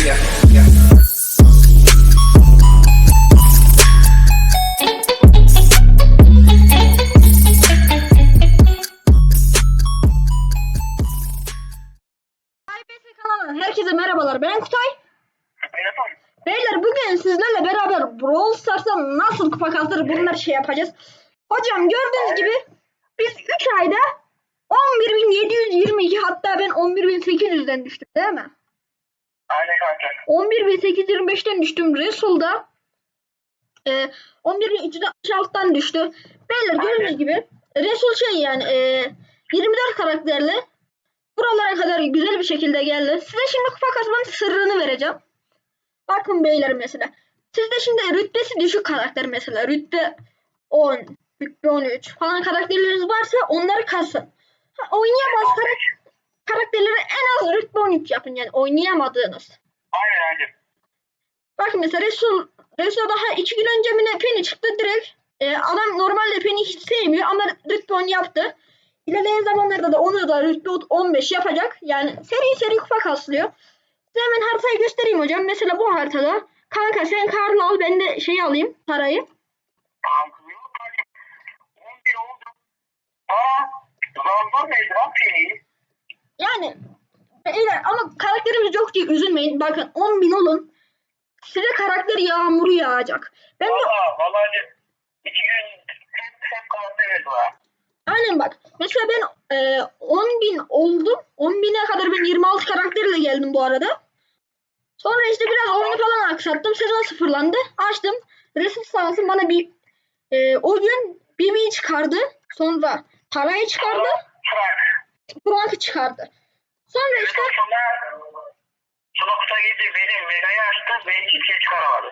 Yeah, yeah. Herkese merhabalar. Ben Kutay. Beyler bugün sizlerle beraber Brawl Stars'a nasıl kupa kazanır bunları şey yapacağız. Hocam gördüğünüz gibi biz 3 ayda 11.722 hatta ben 11.800'den düştüm değil mi? Aynen kanka. 11.825'ten düştüm. Resul'da e, 11.366'dan düştü. Beyler gördüğünüz gibi Resul şey yani e, 24 karakterli buralara kadar güzel bir şekilde geldi. Size şimdi kupa kasmanın sırrını vereceğim. Bakın beyler mesela. Sizde şimdi rütbesi düşük karakter mesela. Rütbe 10, rütbe 13 falan karakterleriniz varsa onları kasın. Ha, oynayamaz karak- karakterleri az rütbe 13 yapın yani oynayamadığınız. Aynen aynen. Bakın mesela Resul, Resul daha iki gün önce mi ne Penny çıktı direkt. e, adam normalde Penny hiç sevmiyor ama rütbe 10 yaptı. İlerleyen zamanlarda da onu da rütbe 15 yapacak. Yani seri seri kupa kaslıyor. Size hemen haritayı göstereyim hocam. Mesela bu haritada. Kanka sen Karl'ı al ben de şey alayım parayı. Tamam kızım. Yok kanka. 11 oldu. Aa. Zor neydi lan seni? Yani beyler ama karakterimiz yok diye üzülmeyin. Bakın 10 bin olun. Size karakter yağmuru yağacak. Ben de Valla valla hani iki gün hep hep karakteri var. Aynen bak. Mesela ben e, 10 bin oldum. 10 bine kadar ben 26 karakterle geldim bu arada. Sonra işte biraz oyunu falan aksattım. Sezon sıfırlandı. Açtım. Resim sahası bana bir e, o gün BB çıkardı. Sonra parayı çıkardı. Frank. Çıkardı. Sonra işte Sonra sonra sonra kuta girdi benim Mega'yı açtı ve hiçbir şey çıkaramadı.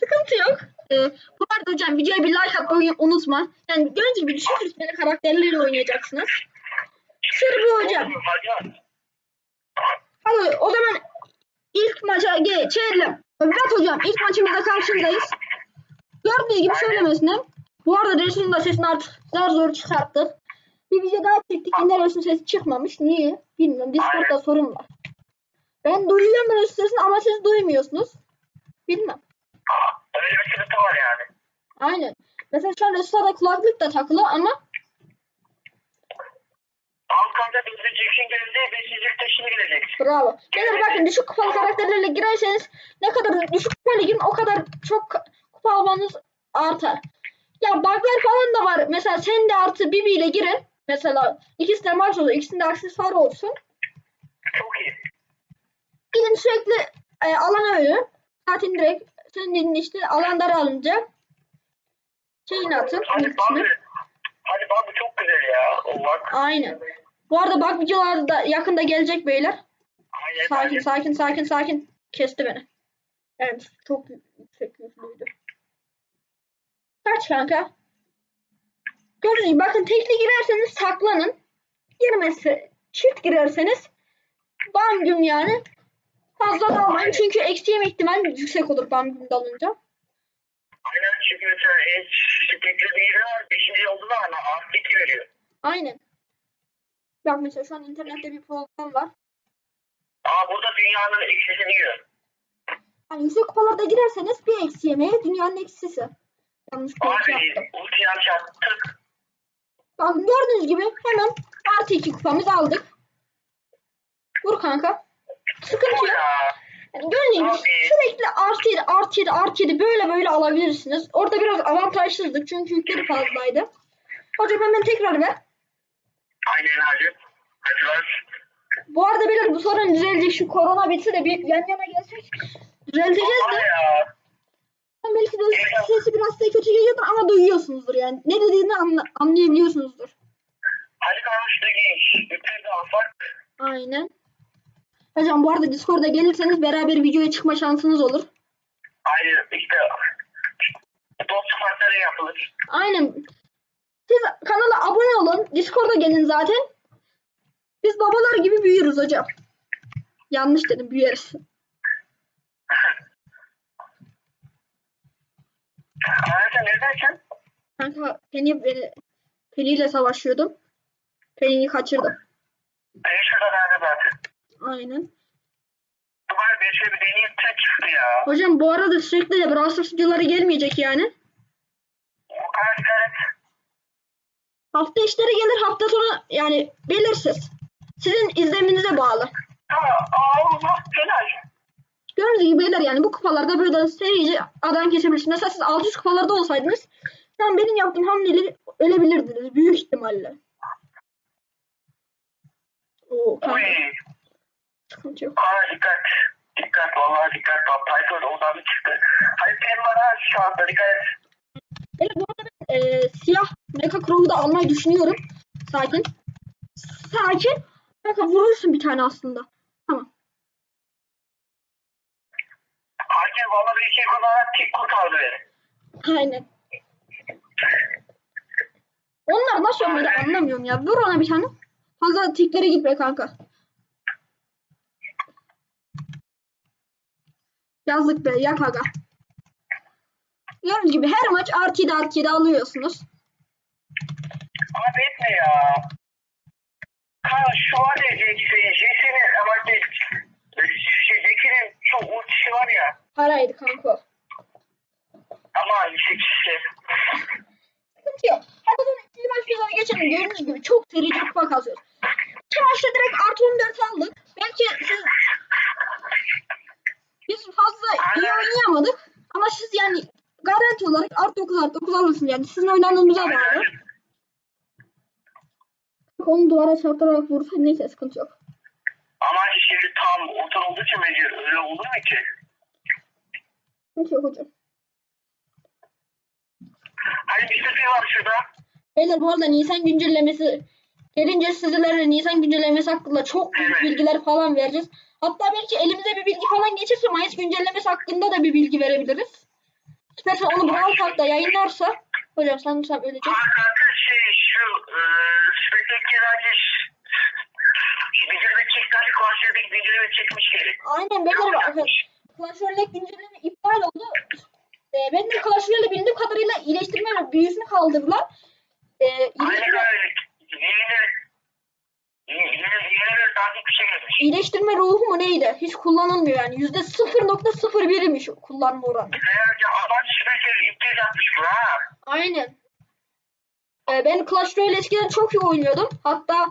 sıkıntı yok. E, bu arada hocam videoya bir like atmayı unutma. Yani gördüğünüz gibi düşük rütbeli karakterlerle oynayacaksınız. Sır bu hocam. Hadi. O zaman ilk maça geçelim. Evet hocam ilk maçımızda karşındayız. Gördüğünüz gibi söylemesine. Bu arada Resul'ün de sesini artık zar zor çıkarttık. Bir video daha çektik yine Resul'ün sesi çıkmamış. Niye? Bilmiyorum. Discord'da sorun var. Ben duyuyorum Resul'ün sesini ama siz duymuyorsunuz. Bilmem. Öyle bir sıkıntı var yani. Aynen. Mesela şu an Resul'da kulaklık da takılı ama Alkan'da birinci için geldi, beşinci taşını gidecek. Bravo. Beyler bakın düşük kupalı karakterlerle girerseniz ne kadar düşük kupayla girin o kadar çok kupa almanız artar. Ya bug'lar falan da var. Mesela sen de artı Bibi ile girin. Mesela ikisi de maç olur. ikisinde aksesuar olsun. Çok iyi. Gidin sürekli e, alana ölün. Zaten direkt senin dediğin işte alan daralınca şeyini atın. Hadi. Bobby. Hadi Bobby çok güzel ya. O bak. Aynen. Bu arada bug videoları da yakında gelecek beyler. Aynen. Sakin aynen. sakin sakin sakin. Kesti beni. Yani çok yüksek yüklüydü. Kaç kanka? Gördüğünüz gibi bakın tekli girerseniz saklanın. Girmezse çift girerseniz bam güm yani. Fazla dalmayın çünkü eksi yeme ihtimali yüksek olur bam güm dalınca. Aynen çünkü mesela hiç şirketli değil var. Beşinci oldu da ama artı iki veriyor. Aynen. Bak mesela şu an internette bir problem var. Aa burada dünyanın eksisini yiyor. Yani yüksek kupalarda girerseniz bir eksi yemeye dünyanın eksisi. Yanlış bir Abi şey yaptım. ulti Bakın gördüğünüz gibi hemen artı iki kupamızı aldık. Vur kanka. Sıkıntı yok. ya. Yani gördüğünüz gibi Abi. sürekli artı yedi, artı yedi, artı yedi böyle böyle alabilirsiniz. Orada biraz avantajsızdık çünkü yükleri fazlaydı. Hocam hemen tekrar ver. Aynen hacı. Hadi var. Bu arada beyler bu sorun düzelecek şu korona bitse de bir yan yana gelsek düzelteceğiz de. Belki de sesi biraz size kötü geliyordur ama duyuyorsunuzdur yani. Ne dediğini anla- anlayabiliyorsunuzdur. Hadi kalmıştı genç. Aynen. Hocam bu arada Discord'a gelirseniz beraber videoya çıkma şansınız olur. Aynen işte. Dost farkları yapılır. Aynen. Siz kanala abone olun. Discord'a gelin zaten. Biz babalar gibi büyürüz hocam. Yanlış dedim büyeriz. Sen neredesin? Kanka Penny, beni, Penny ile savaşıyordum. Penny'yi kaçırdım. Ben şurada nerede zaten. Aynen. bari 5'e bir deneyim tek çıktı ya. Hocam bu arada sürekli de Brawl Stars videoları gelmeyecek yani. O kadar evet. Hafta işleri gelir hafta sonu yani belirsiz. Sizin izlemenize bağlı. Ha, Allah helal. Gördüğünüz gibi beyler yani bu kupalarda böyle serici adam kesebilirsiniz. Mesela siz 600 kupalarda olsaydınız şu an benim yaptığım hamleleri ölebilirdiniz büyük ihtimalle. Oo, kanka, sıkıntı yok. Aa dikkat. Dikkat vallahi dikkat. Python bir çıktı. Hadi sen var ha şu anda dikkat et. Beyler bu arada ben e, siyah Mecha Crow'u da almayı düşünüyorum. Sakin. Sakin. Kanka vurursun bir tane aslında. Tamam. Hakem valla bir şey kullanarak tik kurtardı beni. Aynen. Onlar nasıl ölmedi anlamıyorum ya. Vur ona bir tane. Fazla tiklere gitme kanka. Yazık be yak aga. Gördüğünüz gibi her maç artı 7 artı 7 alıyorsunuz. Abi etme ya. Kanka şu var ya Jackson, Jason'in ama Jackie'nin çok ultisi var ya. Paraydı kanka. Ama yüksek şey. Sıkıntı yok. Hadi sonra ikinci maç videoya geçelim. Gördüğünüz gibi çok seri çok kupa kasıyoruz. İki maçta direkt artı 14 aldık. Belki siz biz fazla iyi oynayamadık. Ama siz yani garanti olarak artı 9 artı 9 alırsınız yani. Sizin oynandığınıza bağlı. Onu duvara çarptırarak vursa neyse sıkıntı yok. Ama şimdi tam otur olduğu için bence öyle olur mu ki? Sıkıntı yok hocam. Hani bir sefer var şurada. Beyler bu arada Nisan güncellemesi gelince sizlerle Nisan güncellemesi hakkında çok büyük Evet. bilgiler falan vereceğiz. Hatta belki elimize bir bilgi falan geçirse Mayıs güncellemesi hakkında da bir bilgi verebiliriz. İstersen onu Brawl Talk'ta yayınlarsa hocam sanırsam öyle değil. Kanka şey şu e, spektakülerce bildirme çekti. Konseydeki bildirme çekmiş geri. Aynen beyler. Clash Royale güncelleme iptal oldu. Ee, ben de Clash Royale bildiğim kadarıyla iyileştirme büyüsünü kaldırdılar. Ee, Aynı iyileştirme, şey iyileştirme ruhu mu neydi? Hiç kullanılmıyor yani. Yüzde 0.01'miş kullanma oranı. Aynen. Ee, ben Clash Royale eskiden çok iyi oynuyordum. Hatta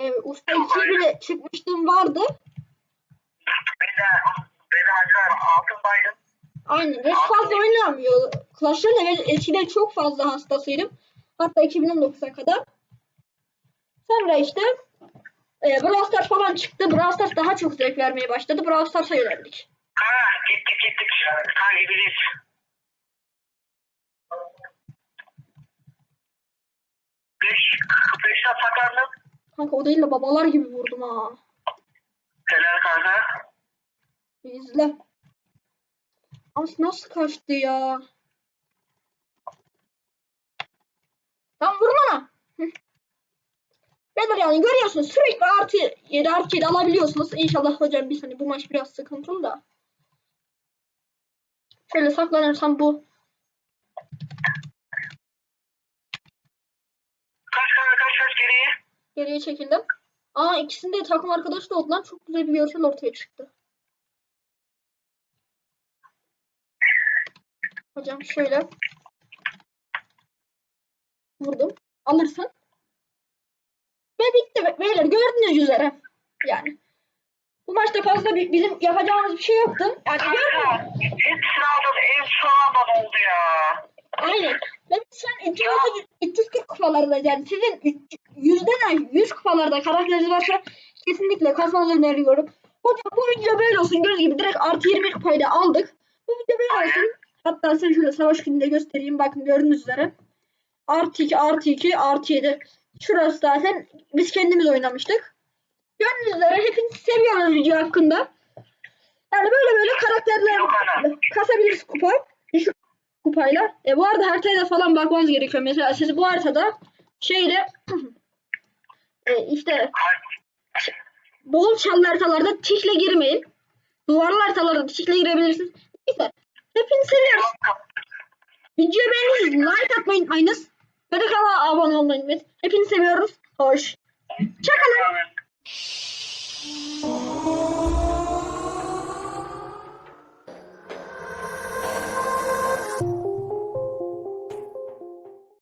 e, Usta 2'ye bile çıkmıştım vardı. Ben de ben de hacılar altındaydım. Aynen. Res fazla oynamıyor. Clash Royale ben eskiden çok fazla hastasıydım. Hatta 2019'a kadar. Sonra işte e, Brawl Stars falan çıktı. Brawl Stars daha çok zevk vermeye başladı. Brawl Stars'a yöneldik. Ha gittik gittik. Kan gibiyiz. Beş, beşten sakarlık. Kanka o değil de babalar gibi vurdum ha. Helal kanka. İzle. Ama nasıl kaçtı ya? Tam vurun ona. Beyler yani görüyorsunuz sürekli artı 7 artı 7 alabiliyorsunuz. İnşallah hocam bir hani bu maç biraz sıkıntılı da. Şöyle saklanırsam bu. Kaç kanka kaç kaç geriye. Geriye çekildim. Aa ikisinde de takım arkadaşı da oldu lan. Çok güzel bir görsel ortaya çıktı. Hocam şöyle. Vurdum. Alırsın. Ve bitti. be- Beyler gördüğünüz üzere. Yani. Bu maçta fazla bir, bizim yapacağımız bir şey yoktu. Yani Kanka hepsini aldın en son oldu ya. Aynen. Ve biz şu an 330, 340 kupalardayız. Yani sizin yüzden 100 kupalarda karakteriniz varsa kesinlikle kasmanızı öneriyorum. Hocam bu video böyle olsun. Gördüğünüz gibi direkt artı 20 kupayı da aldık. Bu video böyle olsun. Hatta size şöyle savaş gününde göstereyim. Bakın gördüğünüz üzere. Artı 2, artı 2, artı 7. Şurası zaten biz kendimiz oynamıştık. Gördüğünüz üzere hepinizi seviyoruz video hakkında. Yani böyle böyle karakterler kasabiliriz kupa. Düşük kupayla. E bu arada haritaya da falan bakmanız gerekiyor. Mesela siz bu haritada şeyle e, işte bol çalı haritalarda tikle girmeyin. Duvarlı haritalarda tikle girebilirsiniz. Neyse. Hepinizi seviyoruz. Videoyu beğendiyseniz like atmayı unutmayınız. Ve de kanala abone olmayı unutmayın. Hepinizi seviyoruz. Hoş. Çakalın.